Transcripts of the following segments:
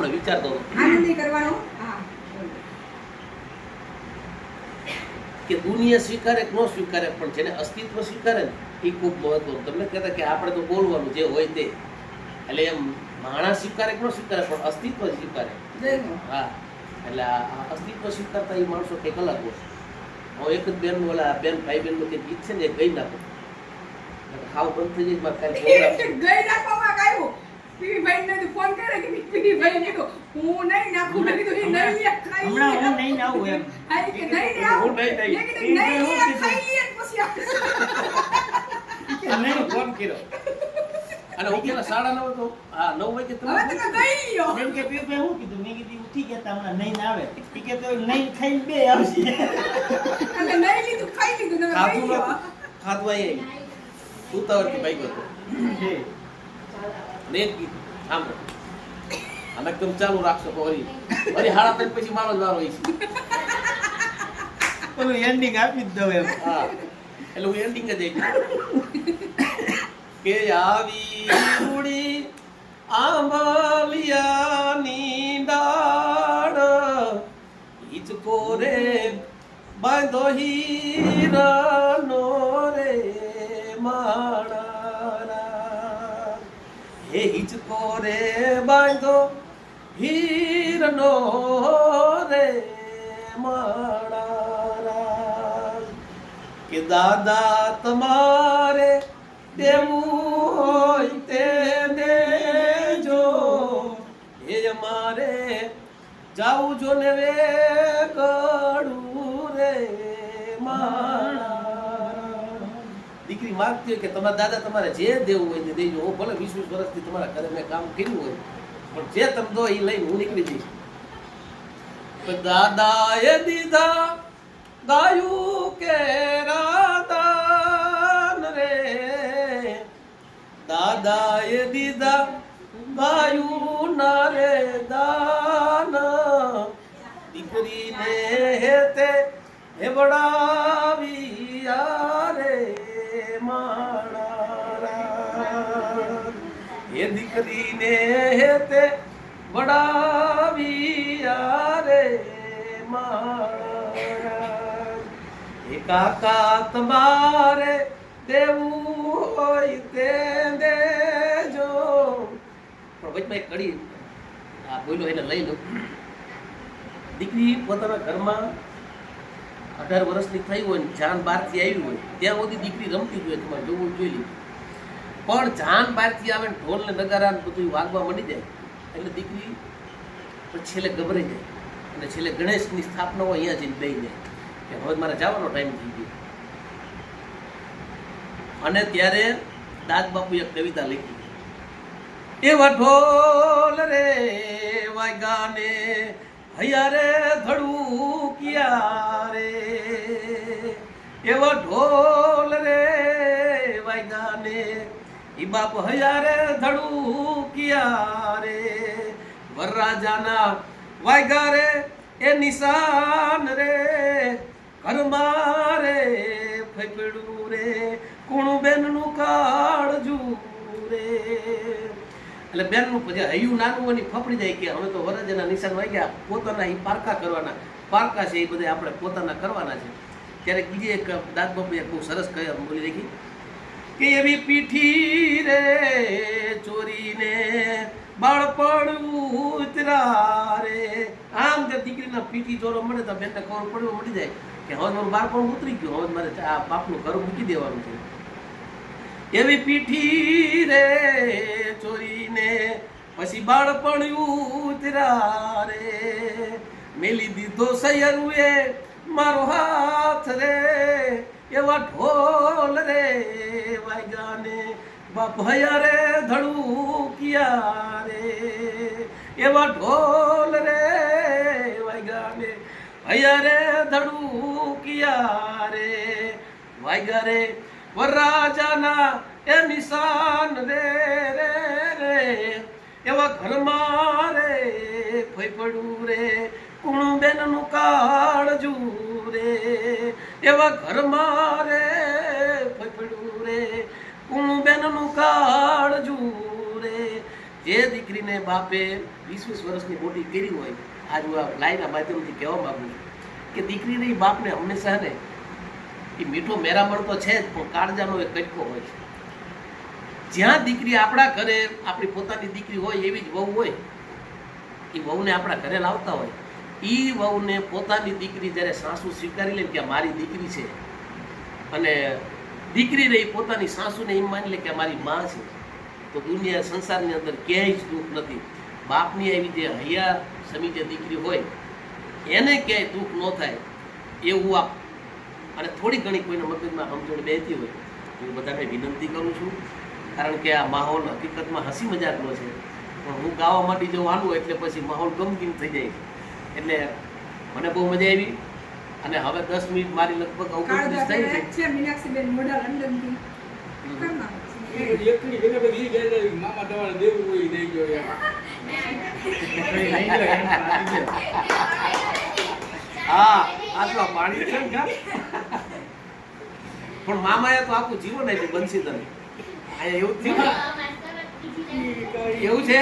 હમણાં વિચારતો કરવાનો? કે દુનિયા સ્વીકારે કે ન સ્વીકારે પણ જેને અસ્તિત્વ સ્વીકારે ને એ ખૂબ મહત્વનું. તમને કહેતા કે આપણે તો બોલવાનું જે હોય તે. એટલે એમ માણસ સ્વીકારે કે ન સ્વીકારે પણ અસ્તિત્વ સ્વીકારે. હા. એટલે આ અસ્તિત્વ સ્વીકારતા એ માણસો કંઈક અલગ હોય. હું એક જ બેન ઓલા બેન ભાઈ બેનનું ગીત છે ને એ ગઈ નાખું. ખાવ બંધ થઈ જાય મારે ગઈ નાખવામાં કાયું પીવી ભાઈ ને ફોન કરે કે પીવી ભાઈ ને હું નહીં નાખું મેં કીધું "એ નહીં ખાઈ હમણાં હું નહીં નાવું એમ. હા, કે નહીં લે આવું. નહીં, નહીં. મેં કીધું, નહીં લે, ખાઈ લે પછી આપણે. અને ફોન કર્યો. અને હું પેલા સાડા નવ તો હા નવ વાગે તમે હવે તમે ગઈ કે હું કીધું? મેં કીધું ઉઠી ગયા તા હમણાં નહીં આવે. ઈ કે તો નહીં ખાઈને બે આવશે. અને નહીં લીધું, ખાઈ લીધું, તમે ખાધું ગઈ લ્યો. ખાધું અહીંયા ઉતાવળથી ભાગ્યો હતો. છે. ને એક ગીત. સાંભળો. આને એકદમ ચાલુ રાખશો તો વળી વળી હાડા ત્રણ પછી મારો જ વારો હોય છે. પેલું એન્ડિંગ આપી જ દઉં એમ. હા. એટલે હું એન્ડિંગ જ એક કે આવી ઉડી આંબલિયાની ડાળ હિચકો રે બાંધો હીરાનો રે માળા. હે હિચકો રે બાંધો, હીરનો રે માળા કે દાદા તમારે દેવું હોય તે દેજો એ મારે જાઉં જો ને વે દીકરી માગતી હોય કે તમારા દાદા તમારે જે દેવું હોય તે દેજો. હું ભલે વીસ વીસ વર્ષથી તમારા ઘરે મેં કામ કર્યું હોય, પણ જે તમે દો એ લઈને હું નીકળી જઈશ. દાદા એ દીધા ગાયું કે રાધાન રે. દાદાએ દીધા ગાયું ના રે દાન. દીકરીને હેતે હેવડાવી રે માણા એ દીકરીને હેતે વડાવી રે મારા. એ કાકા તમારે દેવું હોય તે દેજો. વચમાં કડી આ બોલ્યો એને લઈ લો. દીકરી પોતાના ઘરમાં અઢાર વર્ષની થઈ હોય ને, જાન બહારથી આવી હોય, ત્યાં સુધી દીકરી રમતી હોય તમારે જોવું જોઈ લીધું. પણ જાન બહારથી આવે ને, ઢોલ ને નગારા ને બધું વાગવા મળી જાય, એટલે દીકરી પણ છેલ્લે ગભરાઈ જાય. અને છેલ્લે ગણેશની સ્થાપના હોય, અહીંયા જઈને દઈ જાય. કે હવે મારે જવાનો ટાઈમ થઈ ગયો. અને ત્યારે દાદ બાપુ એક કવિતા લખી. એવા ઢોલ રે વાગાને હૈયા રે ધડુકિયા રે એવા ઢોલ રે વાગાને ઈ બાપ હયારે રે ધડુકિયા રે વરરાજાના વાયગા રે એ નિશાન રે, ઘરમાં રે ફેફડું રે કુણું બેનનું કાળજું રે. એટલે બેનનું પછી હૈયું નાનું હોય ફફડી જાય કે હવે તો વરરાજાના નિશાન વાગ્યા, પોતાના એ પારકા કરવાના. પારકા છે એ બધા આપણે પોતાના કરવાના છે. ત્યારે બીજી એક દાદ બાપુએ બહુ સરસ બોલી રાખી કે એવી પીઠી રે ચોરીને બાળપણ ઉતરા રે. આમ જે દીકરીના પીઠી ચોરો મળે તો બેનને ખબર પડવા મળી જાય કે હવે મારું બાળપણ ઉતરી ગયું, હવે મારે આ બાપનું ઘર મૂકી દેવાનું છે. એવી પીઠી રે ચોરીને પછી બાળપણ ઉતરા રે. મેલી દીધો સૈયરુએ, મારો હાથ રે, એવા ઢોલ રે વાગ્યાને. બાપ હયા રે ધડુકિયા રે, એવા ઢોલ રે વાગ્યાને. હયા રે ધડુકિયા રે. વાગ્યા રે વરરાજાના એ નિશાન રે રે રે. એવા ઘરમાં રે ફૈફડું રે કુણું બેનનું કાળજું રે. એવા ઘરમાં રે ફફડું રે કુણું બેનનું કાળજું રે. જે દીકરીને બાપે વીસ વીસ વર્ષની મોટી કરી હોય, આજ આ લાઈના માધ્યમથી કહેવા માગું છું કે દીકરીને બાપને હંમેશા ને એ મીઠો મેરામણ તો છે જ, પણ કાળજાનો એક કટકો હોય છે. જ્યાં દીકરી આપણા ઘરે, આપણી પોતાની દીકરી હોય એવી જ વહુ હોય, એ વહુને આપણા ઘરે લાવતા હોય એ વહુને પોતાની દીકરી જ્યારે સાસુ સ્વીકારી લે કે મારી દીકરી છે, અને દીકરીને એ પોતાની સાસુને એમ માની લે કે મારી માં છે, તો દુનિયા સંસારની અંદર ક્યાંય જ દુઃખ નથી. બાપની આવી જે હૈયા સમી જે દીકરી હોય, એને ક્યાંય દુઃખ ન થાય, એવું આપ અને થોડી ઘણી કોઈના મગજમાં સમજણ બેસતી હોય હું બધાને વિનંતી કરું છું. કારણ કે આ માહોલ હકીકતમાં હસી મજાકનો છે. પણ હું ગાવા માટે જો આનું એટલે પછી માહોલ ગમગીન થઈ જાય એટલે મને બહુ મજા આવી. અને હવે દસ મિનિટ મારી લગભગ થઈ છે મીનાક્ષીબેન લંડનથી. મામા તમારે દેવું હોય હા આ તો પાણી છે ને કા? પણ મામાએ તો આખું જીવન આપ્યું અહીંયા એવું થયું. એવું છે?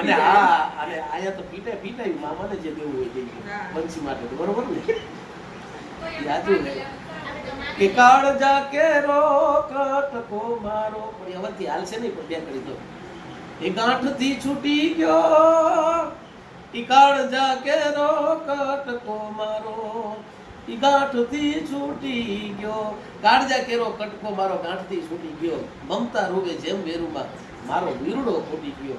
અને હા અને આયા તો પીટાય પીટાય. મામાને જે દેવું હોય હા. બંસી માટે તો બરોબર ને? યાદું ને કે કાળજા કેરો કટકો મારો. પણ એ હવેથી હાલશે નહીં પણ ત્યાં કરી દો. એ ગાંઠથી છૂટી ગયો. ઈ કાળજા કેરો કટકો મારો. ઈ ગાંઠથી છૂટી ગયો. કાળજા કેરો કટકો મારો ગાંઠથી છૂટી ગયો. મમતા રોગે જેમ વેરુમાં મારો વીરડો ફૂટી ગયો.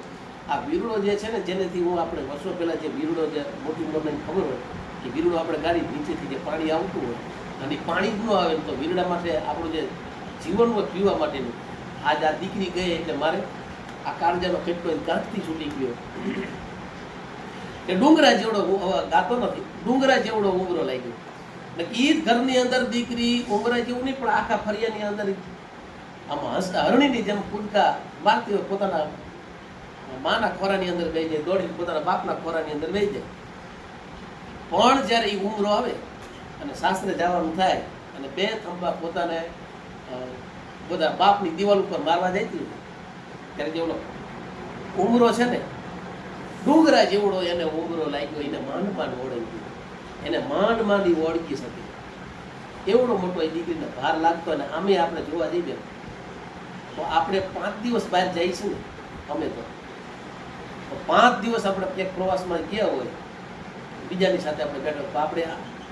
આ વીરડો જે છે ને, જેનેથી હું આપણે વર્ષો પહેલા જે વીરડો જે મોટી ઉંમરને ખબર હોય કે વીરડો આપણે ગાડી નીચેથી જે પાણી આવતું હોય અને પાણી જ ન આવે તો વીરડા માટે આપણું જે જીવન હોય પીવા માટેનું, આજ આ દીકરી ગઈ એટલે મારે આ કાળજાનો કેટલો ગાંઠથી છૂટી ગયો. કે ડુંગરા જેવડો ગાતો નથી. ડુંગરા જેવડો ઉમરો લાગ્યો. ઈ જ ઘરની અંદર દીકરી ઉમરે જેવું નહીં, પણ આખા ફરિયાની અંદર આમાં હરણીની જેમ કુદકા મારતી હોય પોતાના માના ખોરાની અંદર બેસી જાય, દોડીને પોતાના બાપના ખોરાની અંદર બેસી જાય. પણ જ્યારે એ ઉમરો આવે અને સાસરે જવાનું થાય અને બે થંભા પોતાને બધા બાપની દિવાલ ઉપર મારવા જતી ત્યારે ઓલો ઉમરો છે ને, ડુંગરા જેવડો એને ઉમરો લાગ્યો, એને માંડ માંડ ઓળંગી એને માંડ માંડી ઓળખી શકે. એવડો મોટો એ દીકરીને ભાર લાગતો અને આમે આપણે જોવા જઈએ તો આપણે પાંચ દિવસ બહાર જઈશું ને, અમે તો. પાંચ દિવસ આપણે ક્યાંક પ્રવાસમાં ગયા હોય, બીજાની સાથે આપણે બેઠો તો આપણે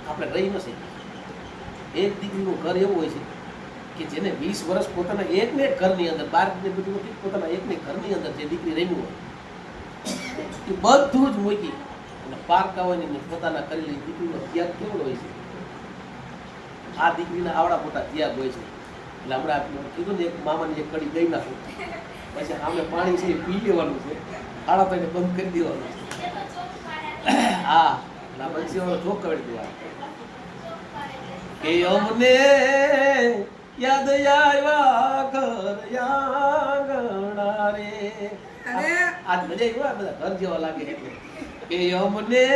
આપણે રહી ન શકીએ. એક દીકરીનું ઘર એવું હોય છે કે જેને વીસ વર્ષ પોતાના એકને ઘરની અંદર, બાર બધું નથી, પોતાના એકને ઘરની અંદર જે દીકરી રહેવું હોય, એ બધું જ મૂકી અને પારકાવાની ને પોતાના કરેલી દીકરીનો ત્યાગ કેવડો હોય છે? આ દીકરીના આવડા મોટા ત્યાગ હોય છે. એટલે હમણાં કીધું ને એક મામાની એક કડી ગઈ નાખું. પછી આમે પાણી છે એ પી લેવાનું છે. આડા તો બંધ કરી દેવાનું છે. હા એટલે આપણે હવે ચોક કરી દેવાનું. કે અમને યાદ આવ્યા ઘર આંગણા રે. આજ મજા આવી બધા ઘર જેવા લાગે એટલે. કે અમને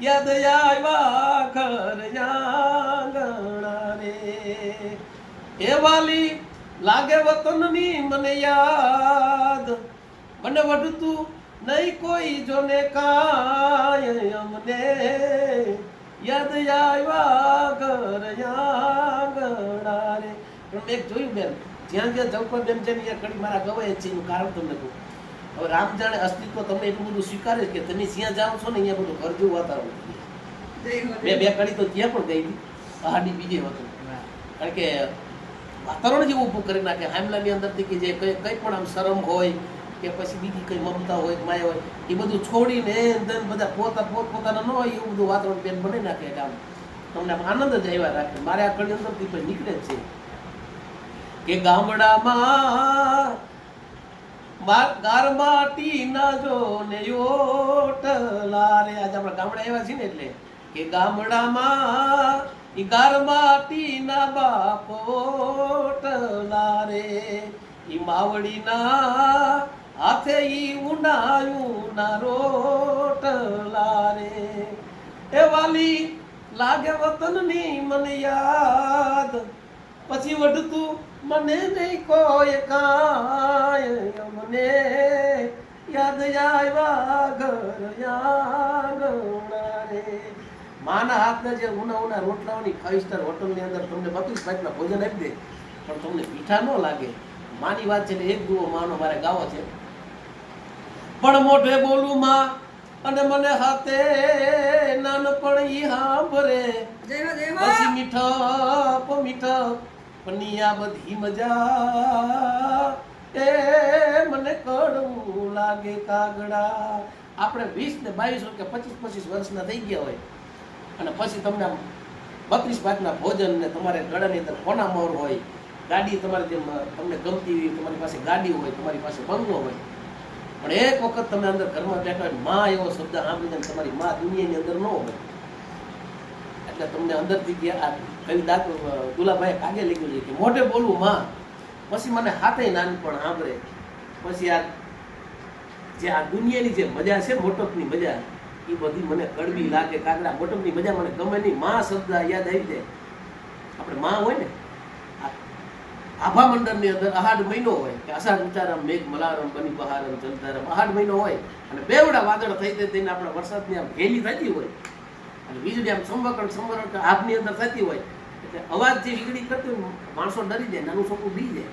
યાદ આવ્યા રે. એ વાલી લાગે વતનની મને યાદ. મને વઢતું નહીં કોઈ જોને કાય અમને. યાદ આવ્યા ઘર આંગણા રે. પણ એક જોયું બેન, જ્યાં જ્યાં જવપર બેન છે ને, ત્યાં મારા ગવાય છે કારણ તમને કહું. હવે રામ જાણે અસ્તિત્વ તમને એટલું બધું સ્વીકારે કે તમે જ્યાં જાઓ છો ને અહીંયા બધું ઘર જેવું વાતાવરણ મેં બે કડી તો ત્યાં પણ ગઈ હતી. પહાડી બીજે હતું કારણ કે વાતાવરણ જેવું ઊભું કરી નાખે. હામલાની અંદરથી કે જે કંઈ કંઈ પણ આમ શરમ હોય કે પછી બીજી કંઈ મમતા હોય માય હોય, એ બધું છોડીને ધન બધા પોતા પોત પોતાના ન હોય એવું બધું વાતાવરણ પેન બની નાખે એટલે આમ તમને આમ આનંદ જ આવ્યા રાખે. મારે આ કડી અંદરથી નીકળે જ છે. કે ગામડામાં ગારમાટી ના જો ને યોટલા રે આજે આપણા ગામડા એવા છીએ ને એટલે કે ગામડામાં ઈ ગારમાટી ના બાપોટલા રે ઈ માવડીના હાથે ઈ ઉનાયું ના રોટલા રે વાલી લાગે વતનની મને યાદ. પછી વઢતું મને નહીં કોઈ કાય હાથના જે ઉના ઉના રોટલાઓની સ્ટાર હોટલની અંદર તમને બત્રીસ પાંચના ભોજન આપી દે. પણ તમને મીઠા ન લાગે. માની વાત છે એક દુઓ માનો મારે ગાવો છે. પણ મોઢે બોલું માં અને મને હાથે નાનપણ ઈ હાંભરે. પછી મીઠપ મીઠપ પનિયા બધી મજા. એ મને કડવું લાગે કાગડા. આપણે વીસ ને બાવીસ કે પચીસ પચીસ વર્ષના થઈ ગયા હોય. અને પછી તમને બત્રીસ ભાતના ભોજન ને તમારે ગળાની અંદર કોના મોર હોય, ગાડી તમારે જેમ તમને ગમતી હોય, તમારી પાસે ગાડી હોય, તમારી પાસે બંગલો હોય. પણ એક વખત તમે અંદર ઘરમાં બેઠા હોયમાં એવો શબ્દ સાંભળીને તમારી માં દુનિયાની અંદર ન હોય. એટલે તમને અંદરથી કે આ કવિ દાંત દુલાભાઈ કાગે લખ્યું છે કે મોઢે બોલવું માં, પછી મને હાથે નાનપણ સાંભળે. પછી આ જે આ દુનિયાની જે મજા છે મોટપની મજા એ બધી મને કડવી લાગે કાગડા મોટપની મજા મને ગમે નહીં. માં શબ્દ યાદ આવી જાય. આપણે માં હોય ને આભા મંડળની અંદર અહાડ મહિનો હોય, કે અષાઢ ઉચારમ મેઘ મલારમ, બની બહારમ જલધારમ, અહાડ મહિનો હોય, અને બેવડા વાદળ થઈ થઈ થઈને આપણે વરસાદની આમ ઘેલી થતી હોય. અને વીજળી આમ સંવકણ, સંવરણ આભની અંદર થતી હોય. એટલે અવાજ જે વીજળી કરતી હોય, માણસો ડરી જાય, નાનું છોકરું બી જાય.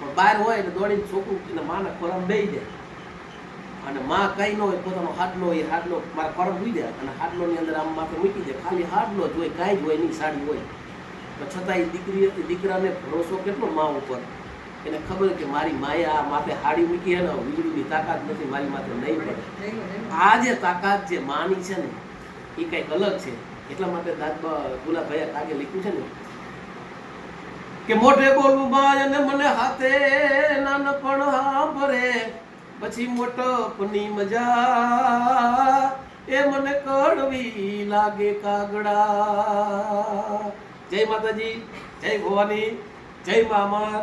પણ બહાર હોય એટલે દોડીને છોકરું એટલે માના ખોરામ બેહી જાય. અને માં કઈ ન હોય પોતાનો હાડલો એ હાડલો મારા પરમ સુઈ જાય અને હાડલોની અંદર આમ માથે મૂકી દે. ખાલી હાડલો જ હોય, કાંઈ જ હોય નહીં, સાડી હોય. પણ છતાં એ દીકરી દીકરાને ભરોસો કેટલો માં ઉપર? એને ખબર કે મારી માએ આ માથે હાડી મૂકી હે ને વીજળીની તાકાત નથી, મારી માથે નહીં પડે. આ જે તાકાત જે માની છે ને, એ કંઈક અલગ છે. એટલા માટે દાદબા ગુલાભાઈ કાગે લખ્યું છે ને, કે મોઢે બોલવું બાય અને મને હાથે નાનપણ હાંભરે પછી મોટપની મજા એ મને કડવી લાગે કાગડા. જય માતાજી જય ભવાની જય મામા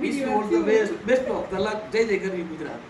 wish all the best best of the luck જય જય ગરવી ગુજરાત.